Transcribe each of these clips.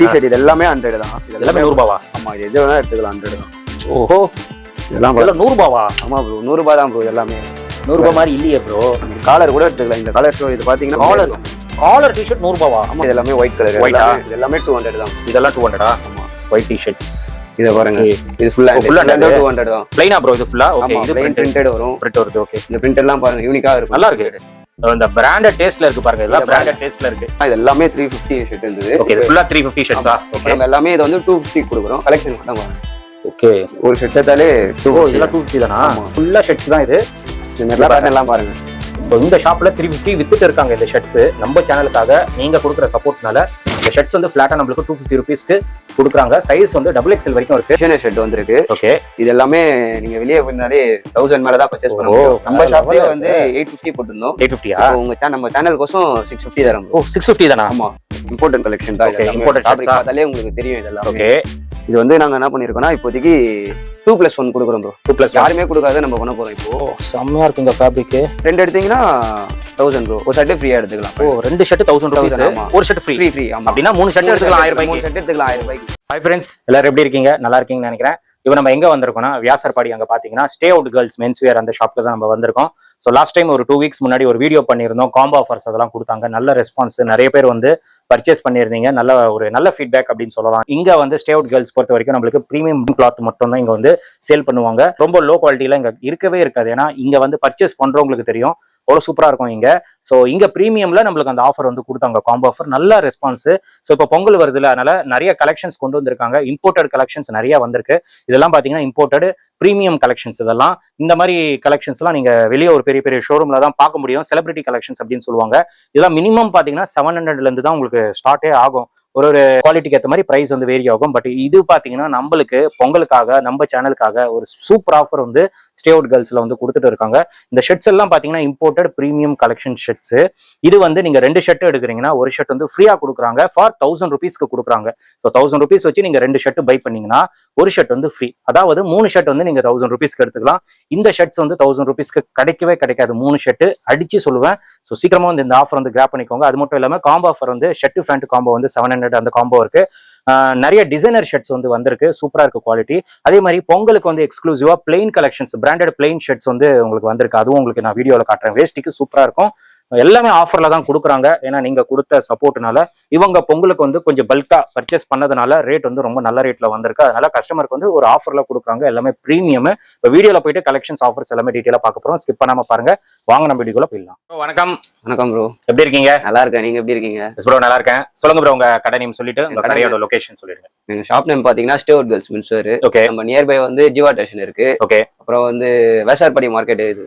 T shirt இது எல்லாமே hundred தான். இது எல்லாமே நூறு ரூபாவா ஆமா இது எது வேணா எடுத்துக்கலாம் ஹண்ட்ரட் தான். ஓஹோ. இதெல்லாம் இதெல்லாம் நூறு ரூபாவா ஆமா ப்ரோ நூறு ரூபாய் தான் ப்ரோ எல்லாமே நூறு ரூபாய் மாதிரி இல்லையே ப்ரோ காலர் கூட எடுத்துக்கலாம். இந்த கலர் ஷோ இது பாத்தீங்கன்னா காலர் காலர் டிஷர்ட் நூறு ரூபாவா ஆமா இது எல்லாமே ஒயிட் கலர் ஆ? இது எல்லாமே டூ ஹண்ட்ரட் தான். இதெல்லாம் டூ ஹண்ட்ரடா ஆமா. ஒயிட் டிஷர்ட்ஸ் இதை பாருங்க. இது ஃபுல்லா. டூ ஹண்ட்ரட் தான். பிளைனா ப்ரோ இது ஃபுல்லா ஓகே இது பிரிண்டட் வரும். பிரிண்ட் வருது ஓகே இந்த பிரிண்ட் எல்லாம் பாருங்க யூனிக்கா இருக்கும். நல்லா இருக்கு. இந்த பிராண்டட் டேஸ்ட்ல இருக்கு பாருங்க இதெல்லாம் இதை பிராண்டட் டேஸ்ட்ல இருக்கு. இது எல்லாமே த்ரீ ஃபிஃப்டி ஷர்ட் இருந்தது ஓகே இது ஃபுல்லா த்ரீ ஃபிஃப்டி ஷர்ட்ஸா ஓகே நம்ம எல்லாமே இது வந்து டூ ஃபிஃப்டி கொடுக்குறோம். கலெக்ஷன் மட்டும் ஓகே ஒரு ஷர்ட் எடுத்தாலே டூ ஓ இதெல்லாம் டூ ஃபிஃப்டி தானா. ஃபுல்லா ஷர்ட்ஸ் தான் இது. இந்த மாதிரிலாம் எல்லாம் பாருங்க. இப்போ இந்த ஷாப்ல த்ரீ ஃபிஃப்டி வித்துட்டு இருக்காங்க இந்த ஷர்ட்ஸ் நம்ம சேனலுக்காக நீங்க கொடுக்குற சப்போர்ட்னால இந்த ஷர்ட்ஸ் வந்து ஃபிளாட்டா நம்மளுக்கு டூ ஃபிஃப்டி ருபீஸ்க்கு கொடுக்குறாங்க. சைஸ் வந்து டபுள் எக்ஸ்எல் வரைக்கும் இருக்கு. ஷர்ட் வந்திருக்கு. ஓகே இது எல்லாமே நீங்க வெளியே போயிருந்தாலே தௌசண்ட் மேல தான் பர்ச்சேஸ் பண்ண ஓ, முடியும். நம்ம level வந்து எயிட் ஃபிஃப்டி போட்டிருந்தோம். எயிட் ஃபிஃப்டியா உங்க நம்ம சேனலுக்கோசம் சிக்ஸ் ஃபிஃப்டி தரோம். ஓ சிக்ஸ் ஃபிஃப்டி தானா? ஆமா. இம்பார்ட்டன்ட் கலெக்ஷன் தான்? பார்த்தாலே உங்களுக்கு தெரியும் இதெல்லாம். ஓகே இது வந்து நாங்க என்ன பண்ணிருக்கோம்னா இப்போதைக்கு டூ பிளஸ் ஒன் கொடுக்குறோம் ப்ரோ டூ பிளஸ் யாருமே கொடுக்காத நம்ம பண்ண போறோம் இப்போ. செம்மையா இருக்குங்க ஃபேப்ரிக் ரெண்டு எடுத்தீங்கன்னா தௌசண்ட் ப்ரோ ஒரு ஷர்ட் ஃப்ரீயா எடுத்துக்கலாம். ஓ ரெண்டு ஷர்ட் தௌசண்ட் ருபீஸ். ஒரு ஷர்ட் ஃப்ரீ ஃப்ரீ அப்படின்னா மூணு ஷர்ட் எடுத்துக்கலாம் ஆயிரம் மூணு ரூபாய்க்கு. ஷர்ட் எடுத்துக்கலாம் ஆயிரம் ரூபாய்க்கு. ஹாய் ஃப்ரெண்ட்ஸ் எல்லாரும் எப்படி இருக்கீங்க? நல்லா இருக்கீங்கன்னு நினைக்கிறேன். இப்போ நம்ம எங்க வந்திருக்கோம்னா வியாசர்பாடி அங்க பாத்தீங்கன்னா stay out girls men's wear அந்த ஷாப்க்கு தான் நம்ம வந்திருக்கோம். ஸோ லாஸ்ட் டைம் ஒரு டூ வீக்ஸ் முன்னாடி ஒரு வீடியோ பண்ணியிருந்தோம். காம்போ ஆஃபர்ஸ் அதெல்லாம் கொடுத்தாங்க. நல்ல ரெஸ்பான்ஸ் நிறைய பேர் வந்து பர்ச்சேஸ் பண்ணியிருந்தீங்க. நல்ல ஒரு நல்ல ஃபீட்பேக் அப்படின்னு சொல்லலாம். இங்க வந்து ஸ்டே அவுட் கேர்ள்ஸ் பொறுத்த வரைக்கும் நம்மளுக்கு ப்ரீமியம் கிளாத் மட்டும் தான் இங்க வந்து சேல் பண்ணுவாங்க. ரொம்ப லோ குவாலிட்டியில் இங்க இருக்கவே இருக்காது. ஏன்னா இங்க வந்து பர்ச்சேஸ் பண்றவங்களுக்கு தெரியும். அவ்வளோ சூப்பராக இருக்கும் இங்கே. ஸோ இங்கே ப்ரீமியமில் நம்மளுக்கு அந்த ஆஃபர் வந்து கொடுத்தாங்க. காம்போ ஆஃபர் நல்ல ரெஸ்பான்ஸு ஸோ இப்போ பொங்கல் வருதுல அதனால நிறைய கலெக்ஷன்ஸ் கொண்டு வந்திருக்காங்க. இம்போர்ட்டட் கலெக்ஷன்ஸ் நிறைய வந்திருக்கு. இதெல்லாம் பார்த்தீங்கன்னா இம்போர்ட்டட் ப்ரீமியம் கலெக்ஷன்ஸ் இதெல்லாம். இந்த மாதிரி கலெக்ஷன்ஸ்லாம் நீங்கள் வெளியே ஒரு பெரிய பெரிய ஷோரூமில் தான் பார்க்க முடியும். செலிபிரிட்டி கலெக்ஷன்ஸ் அப்படின்னு சொல்லுவாங்க. இதெல்லாம் மினிமம் பார்த்தீங்கன்னா செவன் ஹண்ட்ரட்லேருந்து தான் உங்களுக்கு ஸ்டார்ட்டே ஆகும். ஒரு ஒரு குவாலிட்டிக்கு ஏற்ற மாதிரி ப்ரைஸ் வந்து வேரி ஆகும். பட் இது பார்த்தீங்கன்னா நம்மளுக்கு பொங்கலுக்காக நம்ம சேனலுக்காக ஒரு சூப்பர் ஆஃபர் வந்து ஸ்டே அவுட் கேர்ள்ஸில் வந்து கொடுத்துட்டு இருக்காங்க. இந்த ஷர்ட்ஸ் எல்லாம் பார்த்தீங்கன்னா இம்போர்ட்டட் ப்ரீமியம் கலெக்ஷன் ஷர்ட்ஸு இது வந்து நீங்கள் ரெண்டு ஷர்ட் எடுக்கிறீங்கன்னா ஒரு ஷர்ட் வந்து ஃப்ரீயாக கொடுக்குறாங்க. ஃபார் தௌசண்ட் ருபீஸ்க்கு கொடுக்குறாங்க. ஸோ தௌசண்ட் ருபீஸ் வச்சு நீங்கள் ரெண்டு ஷர்ட் பை பண்ணீங்கன்னா ஒரு ஷர்ட் வந்து ஃப்ரீ அதாவது மூணு ஷர்ட் வந்து நீங்கள் தௌசண்ட் ருபீஸ்க்கு எடுத்துக்கலாம். இந்த ஷர்ட்ஸ் வந்து தௌசண்ட் ருபீஸ்க்கு கிடைக்கவே கிடைக்காது. மூணு ஷர்ட் அடிச்சு சொல்லுவேன். ஸோ சீக்கிரமா வந்து இந்த ஆஃபர் வந்து கிராப் பண்ணிக்கோங்க. அது மட்டும் இல்லாம காம்போ ஆஃபர் வந்து ஷர்ட் ஃபேண்ட் காம்போ வந்து செவன் ஹண்ட்ரட் அந்த காம்போ இருக்கு. நிறைய டிசைனர் ஷர்ட்ஸ் வந்து வந்திருக்கு. சூப்பரா இருக்கு குவாலிட்டி அதே மாதிரி பொங்கலுக்கு வந்து எக்ஸ்க்ளூசிவா plain collections branded plain shirts வந்து உங்களுக்கு வந்திருக்கு. அதுவும் உங்களுக்கு நான் வீடியோல காட்டுறேன். வேஸ்டிக்கு சூப்பராக இருக்கும். எல்லாமே ஆஃபர்ல தான் கொடுக்குறாங்க. ஏன்னா நீங்க கொடுத்த சப்போர்ட்னால இவங்க பொங்கலுக்கு வந்து கொஞ்சம் பல்கா பர்ச்சேஸ் பண்ணதுனால ரேட் வந்து ரொம்ப நல்ல ரேட்ல வந்திருக்கு. அதனால கஸ்டமருக்கு வந்து ஒரு ஆஃபர்ல கொடுக்குறாங்க. எல்லாமே ப்ரீமியம் இப்போ வீடியோல போயிட்டு கலெக்ஷன்ஸ் ஆஃபர்ஸ் எல்லாமே டீட்டெயிலா பார்க்க போறோம். ஸ்கிப் பண்ணாம பாருங்க. வாங்க நம்ம வீடியோல போயிடலாம். வணக்கம். வணக்கம் ப்ரோ எப்படி இருக்கீங்க? நல்லா இருக்கேன். நீங்க எப்படி இருக்கீங்க? ப்ரோ நல்லா இருக்கேன். சொல்லுங்க ப்ரோ உங்க கடை நேம் சொல்லிட்டு உங்க கடையோட லொகேஷன் சொல்லிடுங்க. எங்க ஷாப் நேம் பாத்தீங்கன்னா stay out girls men's okay நம்ம நியர்பை வந்து ஜீவா ஸ்டேஷன் இருக்கு. ஓகே அப்புறம் வந்து வேசார்பாடி மார்க்கெட் இது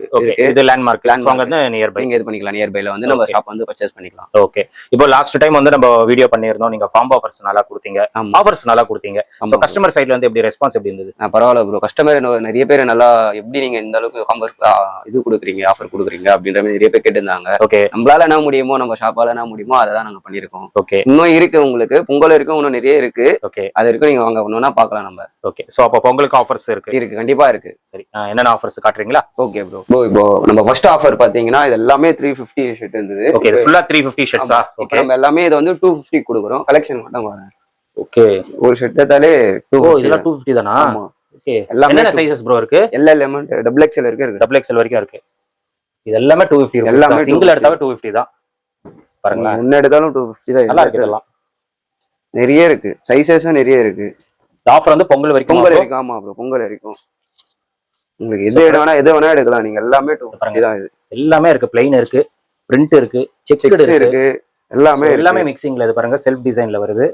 இது லேண்ட்மார்க் Landmark. அங்க வந்து நியர்பை நீங்க இது பண்ணிக்கலாம் நியர்பைல வந்து நம்ம. ஷாப் வந்து பர்ச்சேஸ் பண்ணிக்கலாம். ஓகே இப்போ லாஸ்ட் டைம் வந்து நம்ம வீடியோ பண்ணியிருந்தோம். நீங்க காம்போ ஆஃபர்ஸ் நல்லா கொடுத்தீங்க. ஆஃபர்ஸ் நல்லா கொடுத்தீங்க. கஸ்டமர் சைட்ல வந்து எப்படி ரெஸ்பான்ஸ் எப்படி இருந்தது? பரவாயில்ல ப்ரோ கஸ்டமர் நிறைய பேர் நல்லா எப்படி நீங்க இந்த அளவுக்கு காம்பர் இது கொடுக்குறீங்க ஆஃபர் கொடுக்குறீங்க அப்படின்ற மாதிரி நிறைய பேர் கேட்டிருந்தாங்க. ஓகே நம்மளால என்ன முடியுமோ நம்ம ஷாப்பால என்ன முடியுமோ அதை தான் நாங்க பண்ணியிருக்கோம். ஓகே இன்னும் இருக்கு உங்களுக்கு. பொங்கல் இருக்கு இன்னும் நிறைய இருக்கு. ஓகே அது வரைக்கும் நீங்க வாங்க ஒண்ணுனா பார்க்கலாம் நம்ம. ஓகே ஸோ அப்போ பொங்கலுக்கு ஆஃபர்ஸ் இருக்கு. இருக்கு கண்டிப்பா இருக்கு. சரி. என்னென்ன ஆஃபர்ஸ் காட்டுறீங்களா? ஓகே ப்ரோ ப்ரோ இப்போ நம்ம ஃபர்ஸ்ட் ஆஃபர் பாத்தீங்கன்னா இது எல்லாமே த்ரீ ஃபிஃப்டி ஷர்ட் இருந்தது. ஓகே ஃபுல்லா த்ரீ ஃபிஃப்டி ஷர்ட்ஸா ஓகே நம்ம எல்லாமே இது வந்து டூ ஃபிஃப்டி கொடுக்குறோம். கலெக்ஷன் மட்டும் வரேன் ஓகே ஒரு ஷர்ட் எடுத்தாலே டூ ஓ இதெல்லாம் டூ ஃபிஃப்டி தானா? ஓகே எல்லாமே சைசஸ் ப்ரோ இருக்கு? எல்லா லெமன் டபுள் எக்ஸ்எல் இருக்கு. இருக்கு டபுள் எக்ஸ்எல் வரைக்கும் இருக்கு. இது எல்லாமே டூ ஃபிஃப்டி எல்லாமே சிங்கிள் 250 எடுத்தாவே டூ ஃபிஃப்டி தான். பாருங்களேன். முன்ன எடுத்தாலும் டூ ஃபிஃப்டி தான். நல்லா இருக்கு இதெல்லாம். நிறைய இருக்கு. சைசஸும் நிறைய இருக்கு. ஆஃபர் வந்து பொங்கல் வரைக்கும் பொங்கல். வரைக்கும் ஆமா ப்ரோ பொங்கல் வரைக்கும். உங்களுக்கு எது வேணா எது வேணா எடுக்கலாம். நீங்க எல்லாமே டூ ஃபிஃப்டி தான் இது. எல்லாமே இருக்கு. பிளைன் இருக்கு. பிரிண்ட் இருக்கு செக் இருக்கு. எல்லாமே எல்லாமே மிக்சிங்ல இது பாருங்க செல்ஃப் டிசைன்ல வருது.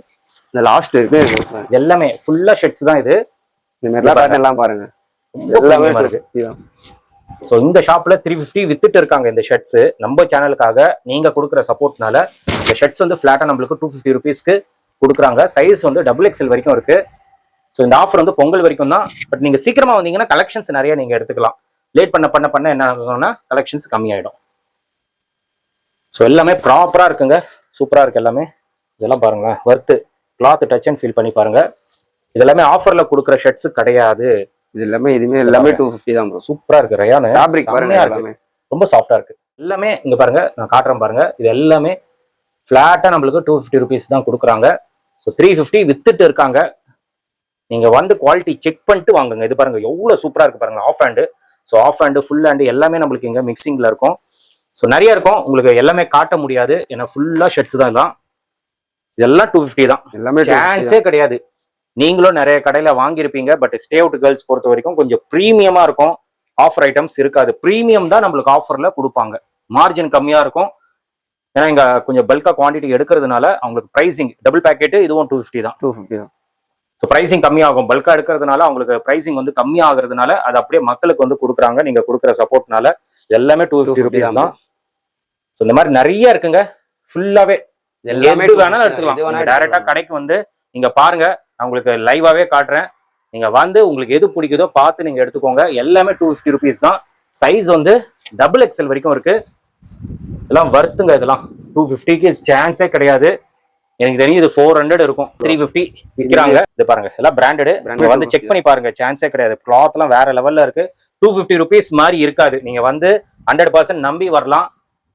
இந்த லாஸ்ட் இருக்கு. எல்லாமே ஃபுல்லா ஷர்ட்ஸ் தான் இது. எல்லாம் பாருங்க. எல்லாமே இருக்கு. 250 தான். ஸோ இந்த ஷாப்ல த்ரீ ஃபிஃப்டி வித்துட்டு இருக்காங்க இந்த ஷர்ட்ஸ் நம்ம சேனலுக்காக நீங்க கொடுக்குற சப்போர்ட்னால இந்த ஷர்ட்ஸ் வந்து ஃபிளாட்டா நம்மளுக்கு டூ ஃபிஃப்டி ருபீஸ்க்கு கொடுக்குறாங்க. சைஸ் வந்து டபுள் எக்ஸ்எல் வரைக்கும் இருக்கு. ஸோ இந்த ஆஃபர் வந்து பொங்கல் வரைக்கும் தான். பட் நீங்க சீக்கிரமா வந்தீங்கன்னா கலெக்ஷன்ஸ் நிறைய நீங்க எடுத்துக்கலாம். லேட் பண்ண பண்ண பண்ண என்ன ஆகும்னா கலெக்ஷன்ஸ் கம்மியாயிடும். ஸோ எல்லாமே ப்ராப்பரா இருக்குங்க. சூப்பரா இருக்கு எல்லாமே. இதெல்லாம் பாருங்களேன் worth cloth touch and feel பண்ணி பாருங்க. இது எல்லாமே ஆஃபர்ல கொடுக்குற ஷர்ட்ஸ் கிடையாது. இது எல்லாமே இதுமே எல்லாமே டூ ஃபிஃப்டி தான் ப்ரோ சூப்பரா இருக்கு ரயானு ஃபேப்ரிக் பாருங்க இருக்கு. ரொம்ப சாஃப்டா இருக்கு. எல்லாமே இங்க பாருங்க நான் காட்டுறேன் பாருங்க. இது எல்லாமே ஃபிளாட்டா நம்மளுக்கு டூ ஃபிஃப்டி ருபீஸ் தான் கொடுக்குறாங்க. ஸோ த்ரீ ஃபிஃப்டி வித்துட்டு இருக்காங்க. நீங்க வந்து குவாலிட்டி செக் பண்ணிட்டு வாங்குங்க. இது பாருங்க எவ்வளவு சூப்பரா இருக்கு பாருங்க half hand so half hand full hand எல்லாமே நம்மளுக்கு இங்க மிக்சிங்ல இருக்கும். ஸோ நிறைய இருக்கும். உங்களுக்கு எல்லாமே காட்ட முடியாது. ஏன்னா ஃபுல்லா ஷர்ட்ஸ் தான் தான் இதெல்லாம் டூ ஃபிஃப்டி தான். எல்லாமே சான்ஸே கிடையாது. நீங்களும் நிறைய கடையில வாங்கியிருப்பீங்க. பட் ஸ்டே அவுட் கேர்ள்ஸ் பொறுத்த வரைக்கும் கொஞ்சம் ப்ரீமியமா இருக்கும். ஆஃபர் ஐட்டம்ஸ் இருக்காது. ப்ரீமியம் தான் நம்மளுக்கு ஆஃபர்ல கொடுப்பாங்க. மார்ஜின் கம்மியா இருக்கும். ஏன்னா இங்க கொஞ்சம் பல்கா குவாண்டிட்டி எடுக்கிறதுனால அவங்களுக்கு பிரைசிங் டபுள் பேக்கெட் இதுவும் டூ ஃபிஃப்டி தான். டூ ஃபிஃப்டி தான். ஸோ பிரைசிங் கம்மியாகும். பல்கா எடுக்கிறதுனால அவங்களுக்கு பிரைசிங் வந்து கம்மியாகிறதுனால அது அப்படியே மக்களுக்கு வந்து கொடுக்குறாங்க. நீங்க கொடுக்குற சப்போர்ட்னால எல்லாமே டூ ஃபிஃப்டி 250 ருபீஸ் தான். ஸோ இந்த மாதிரி நிறைய இருக்குங்க. ஃபுல்லாவே எது 250 வேணாலும். எடுத்துக்கலாம். டைரக்டா. கடைக்கு வந்து நீங்க பாருங்க. நான் உங்களுக்கு லைவாவே காட்டுறேன். நீங்க வந்து உங்களுக்கு எது பிடிக்குதோ பார்த்து நீங்க எடுத்துக்கோங்க. எல்லாமே டூ ஃபிஃப்டி ருபீஸ் தான். சைஸ் வந்து டபுள் எக்ஸல் வரைக்கும் இருக்கு. இதெல்லாம் வருத்துங்க இதெல்லாம். டூ ஃபிஃப்டிக்கு சான்ஸே கிடையாது. எனக்கு தெரியும் இது ஃபோர் ஹண்ட்ரட் இருக்கும். த்ரீ ஃபிஃப்டி விற்கிறாங்க இது பாருங்க. எல்லாம் பிராண்டடு வந்து செக் பண்ணி பாருங்க. சான்ஸே கிடையாது. கிளாத் எல்லாம் வேற லெவல்ல இருக்கு. டூ ஃபிஃப்டி ருபீஸ் மாதிரி இருக்காது. நீங்க வந்து ஹண்ட்ரட் பர்சன்ட் நம்பி வரலாம்.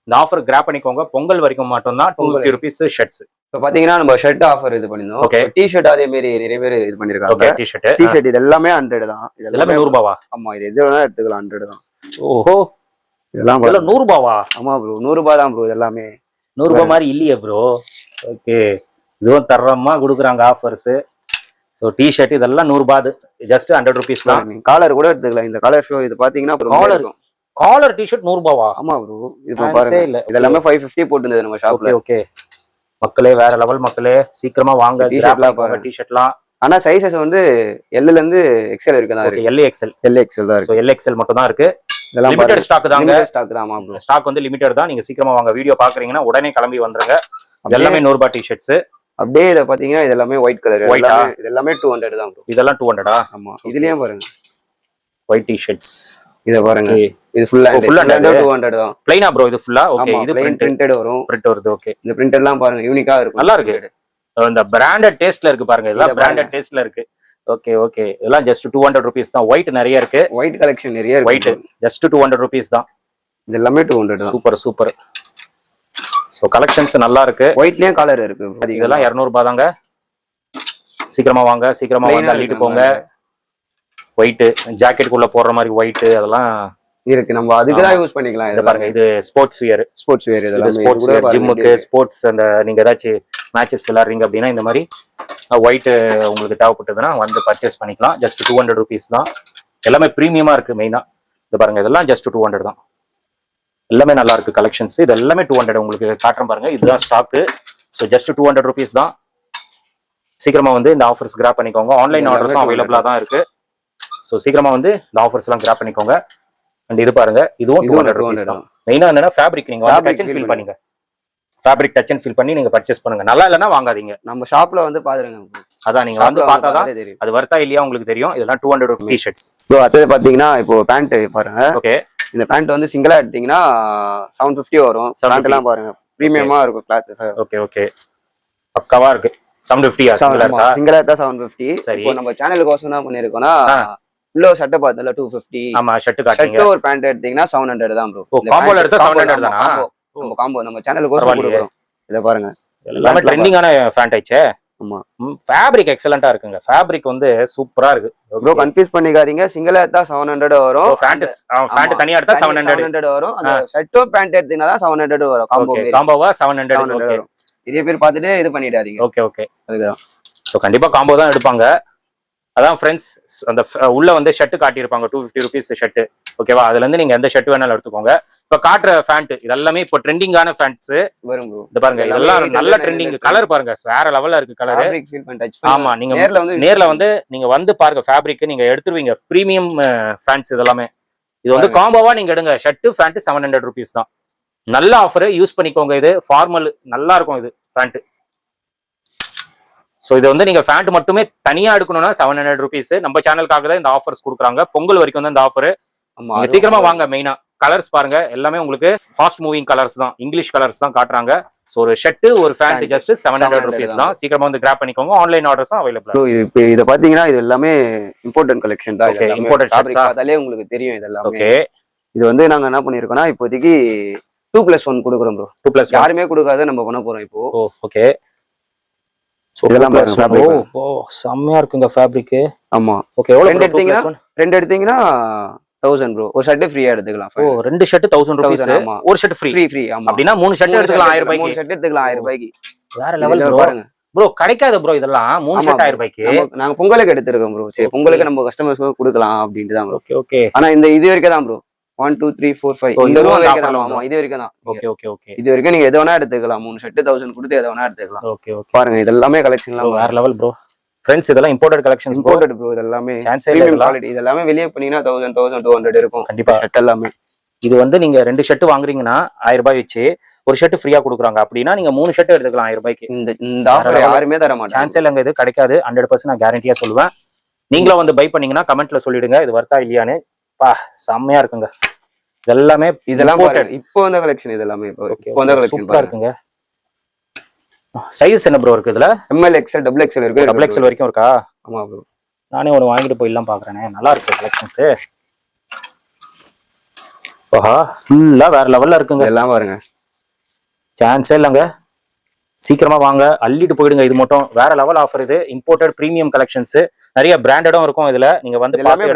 இந்த ஆஃபர் கிராப் பண்ணிக்கோங்க. பொங்கல் வரைக்கும் மட்டும்தான் டூ ஃபிஃப்டி ருபீஸ் ஷர்ட்ஸ் இப்போ பாத்தீங்கன்னா நம்ம ஷர்ட் ஆஃபர் இது பண்ணிருந்தோம். Okay. டி ஷர்ட் அதே மாதிரி நிறைய பேர் இது ஓகே பண்ணிருக்காங்க. டி ஷர்ட் டி ஷர்ட் இது எல்லாமே ஹண்ட்ரட் தான். இது எல்லாமே நூறு ரூபாவா? ஆமா இது எது வேணா எடுத்துக்கலாம் ஹண்ட்ரட் தான். ஓஹோ. இதெல்லாம். இதெல்லாம் நூறு ரூபாவா ஆமா ப்ரோ நூறு ரூபாய் தான் ப்ரோ இது எல்லாமே நூறு ரூபாய் மாதிரி இல்லையே ப்ரோ ஓகே இதுவும் தரமா கொடுக்குறாங்க ஆஃபர்ஸ் ஸோ டி ஷர்ட் இதெல்லாம் நூறு ரூபாய் ஜஸ்ட் ஹண்ட்ரட் ருபீஸ் தான். காலர் கூட எடுத்துக்கலாம். இந்த கலர் ஷோ இது Collar. இருக்கும். காலர் டி ஷர்ட் நூறு ரூபாவா ஆமா ப்ரோ இது பாருங்க. ஏ இல்ல. இது எல்லாமே ஃபைவ் ஃபிஃப்டி போட்டுருந்தது நம்ம ஷாப்ல ஓகே ஓகே மக்களே வேற லெவல் மக்களே சீக்கிரமா வாங்க. T-shirt எல்லாம் பாருங்க. டி ஷர்ட்லாம் ஆனா சைஸஸ் வந்து எல்ல இருந்து எக்ஸ்எல் வரைக்கும் தான் இருக்கு. எல் எக்ஸ்எல் எல் எக்ஸ்எல் தான் இருக்கு. எல் எக்ஸ்எல் மட்டும் தான் இருக்கு. இதெல்லாம் லிமிடெட் ஸ்டாக் தாங்க. ஸ்டாக் தான் ஸ்டாக் வந்து லிமிடெட் தான். நீங்க சீக்கிரமா வாங்க. வீடியோ பாக்குறீங்கன்னா உடனே கிளம்பி வந்துருங்க. எல்லாமே நூறு ரூபாய் டி ஷர்ட்ஸ் அப்படியே இதை பாத்தீங்கன்னா இது எல்லாமே ஒயிட் கலர் ஆ? இது எல்லாமே டூ ஹண்ட்ரட் தான் இதெல்லாம் டூ ஹண்ட்ரடா ஆமா. இதுலயும் பாருங்க. ஒயிட் டி ஷர்ட்ஸ் இத பாருங்க. இது ஃபுல்லா. டூ ஹண்ட்ரட் தான். பிளைனா ப்ரோ இது ஃபுல்லா ஓகே இது பிரிண்டட் வரும். பிரிண்ட் வருது ஓகே இந்த பிரிண்ட் எல்லாம் பாருங்க யூனிக்கா இருக்கும். நல்லா இருக்கு. இந்த பிராண்டட் டேஸ்ட்ல இருக்கு பாருங்க. இதெல்லாம். பிராண்டட் டேஸ்ட்ல இருக்கு. ஓகே ஓகே இதெல்லாம் ஜஸ்ட் டூ ஹண்ட்ரட் ருபீஸ் தான். ஒயிட் நிறைய இருக்கு. ஒயிட் கலெக்ஷன் நிறைய ஒயிட் இருக்கு ஜஸ்ட் டூ ஹண்ட்ரட் ருபீஸ் தான். இது எல்லாமே டூ ஹண்ட்ரட் தான். சூப்பர் சூப்பர் ஸோ கலெக்ஷன்ஸ் நல்லா இருக்கு. ஒயிட்லயும் கலர் இருக்கு. இதெல்லாம் இரநூறுபா தாங்க. சீக்கிரமா வாங்க சீக்கிரமா ஆ அள்ளிட்டு போங்க. ஒயிட் ஜாக்கெட்டுக்குள்ள போடுற மாதிரி ஒயிட் அதெல்லாம் இருக்கு. நம்ம அதுக்கு தான் யூஸ் பண்ணிக்கலாம். இது பாருங்க இது ஸ்போர்ட்ஸ் வியர் ஸ்போர்ட்ஸ் இது இதெல்லாம் ஸ்போர்ட்ஸ் வியர் ஜிம்முக்கு ஸ்போர்ட்ஸ் அந்த நீங்க ஏதாச்சும் மேட்சஸ் விளையாடுறீங்க அப்படின்னா இந்த மாதிரி ஒயிட் உங்களுக்கு தேவைப்பட்டதுன்னா வந்து பர்ச்சேஸ் பண்ணிக்கலாம். ஜஸ்ட் டூ ஹண்ட்ரட் ருபீஸ் தான். எல்லாமே ப்ரீமியமா இருக்கு மெயினா இது பாருங்க இதெல்லாம் ஜஸ்ட் டூ ஹண்ட்ரட் தான். எல்லாமே நல்லா இருக்கு கலெக்ஷன்ஸ் இது எல்லாமே டூ ஹண்ட்ரட் உங்களுக்கு காட்டுறேன் பாருங்க இதுதான் stock so just two hundred rupees தான். சீக்கிரமா வந்து இந்த ஆஃபர்ஸ் கிராப் பண்ணிக்கோங்க. ஆன்லைன் ஆர்டர்ஸும் 200 அவைலபிளா தான் இருக்கு. ஸோ சீக்கிரமா வந்து இந்த ஆஃபர்ஸ் எல்லாம் கிராப் பண்ணிக்கோங்க. அண்ட் இது பாருங்க இதுவும் டூ ஹண்ட்ரட் 200 ருபீஸ் தான். மெயினா என்னன்னா ஃபேப்ரிக் நீங்க டச் அண்ட் ஃபீல் பண்ணீங்க. ஃபேப்ரிக் டச் அண்ட் ஃபீல் பண்ணி நீங்க பர்ச்சேஸ் பண்ணுங்க. நல்லா இல்லைன்னா வாங்காதீங்க. நம்ம ஷாப்ல வந்து பாத்துருங்க. அதான் நீங்க வந்து பார்த்தாதான் தெரியும் அது வர்த்தா இல்லையா உங்களுக்கு தெரியும். இதெல்லாம் two hundred rupees shirts bro அடுத்தது பாத்தீங்கன்னா இப்போ பேண்ட் பாருங்க. ஓகே இந்த பேண்ட் வந்து சிங்கிளா எடுத்தீங்கன்னா செவன் ஃபிஃப்டி வரும். 750. பேண்ட் எல்லாம் பாருங்க. ப்ரீமியமா இருக்கும் கிளாத் ஓகே ஓகே பக்காவா இருக்கு. செவன் ஃபிஃப்டியா சிங்கிள் இருக்கா சிங்கிளா செவன் ஃபிஃப்டி சரி. நம்ம சேனலுக்கு என்ன பண்ணிருக்கோம்னா. உள்ள ஒரு ஷர்ட்டை பார்த்தல டூ ஃபிஃப்டி ஆமா ஷர்ட் காட்டுங்க ஷர்ட் ஒரு பேண்ட் எடுத்தீங்கன்னா செவன் ஹண்ட்ரட் தான் ப்ரோ ஓ, combo ல எடுத்தா 700 தானா? நம்ம காம்போ நம்ம சேனலுக்கு பரவாயில்லையே. கொடுக்குறோம். இத பாருங்க. எல்லாமே ட்ரெண்டிங்கான ஃபேண்ட் ஆயிடுச்சே. ஆமா. ஃபேப்ரிக் எக்ஸலண்டா இருக்குங்க. ஃபேப்ரிக் வந்து சூப்பரா இருக்கு. ப்ரோ கன்ஃபியூஸ் பண்ணிக்காதீங்க. சிங்கிளா எடுத்தா செவன் ஹண்ட்ரட் வரும். ஃபேண்ட் ஃபேண்ட் தனியா எடுத்தா செவன் ஹண்ட்ரட் ஹண்ட்ரட் வரும். அந்த ஷர்ட்டும் பேண்ட் எடுத்தீங்கன்னா தான் செவன் ஹண்ட்ரட் வரும். Combo காம்போவா seven hundred seven hundred okay வரும். நிறைய பேர் பார்த்துட்டு இது பண்ணிடாதீங்க. ஓகே ஓகே அதுக்குதான் ஸோ கண்டிப்பா காம்போ தான் எடுப்பாங்க. அதான் ஃப்ரெண்ட்ஸ் அந்த உள்ள வந்து ஷர்ட் காட்டியிருப்பாங்க டூ ஃபிஃப்டி ருபீஸ் ஷர்ட் ஓகேவா அதுல இருந்து நீங்க எந்த ஷர்ட் வேணாலும் எடுத்துக்கோங்க. இப்ப காட்டுற ஃபேண்ட் இதெல்லாமே இப்போ ட்ரெண்டிங்கான ஃபேண்ட்ஸ் இது பாருங்க இதெல்லாம் நல்ல ட்ரெண்டிங். கலர் பாருங்க வேற லெவல்ல இருக்கு கலர் ஆமா நீங்க நேர்ல வந்து நேர்ல வந்து நீங்க வந்து பாருங்க ஃபேப்ரிக் நீங்க எடுத்துருவீங்க ப்ரீமியம் ஃபேன்ஸ் இதெல்லாமே. இது வந்து காம்போவா நீங்க எடுங்க. Shirt pant seven hundred rupees தான். நல்ல ஆஃபர் யூஸ் பண்ணிக்கோங்க இது. ஃபார்மல் நல்லா இருக்கும் இது ஃபேண்ட் ஸோ இது வந்து நீங்க ஃபேண்ட் மட்டுமே தனியா எடுக்கணும்னா செவன் ஹண்ட்ரட் ருபீஸ் நம்ம சேனலுக்காக தான் இந்த ஆஃபர்ஸ் கொடுக்குறாங்க. பொங்கல் வரைக்கும் தான் இந்த ஆஃபர் சீக்கிரமா வாங்க மெயினா கலர்ஸ் பாருங்க. எல்லாமே உங்களுக்கு ஃபாஸ்ட் மூவிங் கலர்ஸ் தான். இங்கிலீஷ் கலர்ஸ் தான் காட்டுறாங்க. ஸோ ஒரு ஷர்ட் ஒரு pant. Just seven hundred 700 rupees தான். சீக்கிரமா வந்து கிராப் பண்ணிக்கோங்க. ஆன்லைன் ஆர்டர்ஸும் அவைலபிள் இப்போ இத பாத்தீங்கன்னா இது எல்லாமே இம்பார்ட்டன்ட் கலெக்ஷன் தான். Shirts ஆ? பார்த்தாலே உங்களுக்கு தெரியும் இதெல்லாம். ஓகே இது வந்து நாங்க என்ன பண்ணிருக்கோம்னா இப்போதைக்கு டூ பிளஸ் ஒன் கொடுக்குறோம் ப்ரோ டூ பிளஸ் யாருமே கொடுக்காத நம்ம பண்ண போறோம் இப்போ. ஓகே So, இதெல்லாம். ஓ செம்மையா இருக்குங்க ஃபேப்ரிக் ஆமா. ஓகே எவ்வளவு ரெண்டு எடுத்தீங்கன்னா? ரெண்டு எடுத்தீங்கன்னா தௌசண்ட் ப்ரோ ஒரு ஷர்ட் ஃப்ரீயா எடுத்துக்கலாம் ஓ ரெண்டு ஷர்ட் தௌசண்ட் ருபீஸ் 1000 ஆமா. ஒரு ஷர்ட் ஃப்ரீ ஃப்ரீ ஃப்ரீ ஆமா. அப்படின்னா மூணு ஷர்ட் எடுத்துக்கலாம் ஆயிரம் ரூபாய்க்கு. ஷர்ட் எடுத்துக்கலாம் ஆயிரம் ரூபாய்க்கு. வேற லெவல் பாருங்க. ப்ரோ கிடைக்காது ப்ரோ இதெல்லாம். மூணு ஷர்ட். ஆயிரம் ரூபாய்க்கு. நாங்க பொங்கலுக்கு எடுத்திருக்கோம் ப்ரோ சரி. பொங்கலுக்கு நம்ம கஸ்டமர்ஸ்க்கு கொடுக்கலாம் அப்படின்ட்டு தான் ப்ரோ ஓகே ஓகே ஆனா இந்த இது வரைக்கும் தான் bro one two three four five இந்த ரூபா வரைக்கும். இது வரைக்கும் தான். ஓகே ஓகே ஓகே இது வரைக்கும் நீங்க எதை வேணா எடுத்துக்கலாம். மூணு ஷர்ட் தௌசண்ட் கொடுத்து எதை வேணா எடுத்துக்கலாம். ஓகே ஓகே பாருங்க இது எல்லாமே கலெக்ஷன்லாம் வேற லெவல் ப்ரோ ஃப்ரெண்ட்ஸ் இதெல்லாம் imported collections bro imported bro இது எல்லாமே சான்ஸே இல்ல பிரீமியம் இதெல்லாம் குவாலிட்டி இது எல்லாமே வெளியே பண்ணீங்கன்னா தௌசண்ட் தௌசண்ட் டூ ஹண்ட்ரட் இருக்கும். கண்டிப்பா. ஷர்ட் எல்லாமே. இது வந்து நீங்க ரெண்டு ஷர்ட் வாங்குறீங்கன்னா ஆயிரம் ரூபாய் வச்சு ஒரு ஷர்ட் ஃப்ரீயா கொடுக்குறாங்க. அப்படின்னா நீங்க மூணு ஷர்ட் எடுத்துக்கலாம் ஆயிரம் ரூபாய்க்கு. இந்த இந்த ஆஃபர். யாருமே தர மாட்டாங்க. சான்ஸே இல்லைங்க இது. கிடைக்காது. ஹண்ட்ரட் பர்சன்ட் நான் கேரண்டியா சொல்லுவேன். நீங்களும் வந்து பை பண்ணீங்கன்னா கமெண்ட்ல சொல்லிடுங்க. இது வர்த்தா இல்லையான்னு. பா செம்மையா இருக்குங்க. இது எல்லாமே இதெல்லாம். பாருங்க. இப்போ வந்த கலெக்ஷன் இது எல்லாமே இப்போ வந்த. கலெக்ஷன் இருக்குங்க. சைஸ் என்ன ப்ரோ இருக்கு இதுல? M L XL double XL இருக்கு டபுள் எக்ஸ்எல் வரைக்கும் இருக்கா? ஆமா ப்ரோ நானே ஒரு வாங்கிட்டு போயிடலாம் பாக்குறேனே. நல்லா இருக்கு கலெக்ஷன்ஸ் ஓஹா ஃபுல்லா வேற லெவல்ல இருக்குங்க. இதெல்லாம் பாருங்க. சான்ஸே இல்லைங்க. சீக்கிரமா வாங்க. அள்ளிட்டு போயிடுங்க. இது மட்டும் வேற லெவல் ஆஃபர் இது. இம்போர்ட்டட் பிரீமியம் கலெக்ஷன்ஸ் நிறைய பிராண்டடும் இருக்கும் இதுல. நீங்க வந்து எல்லாமே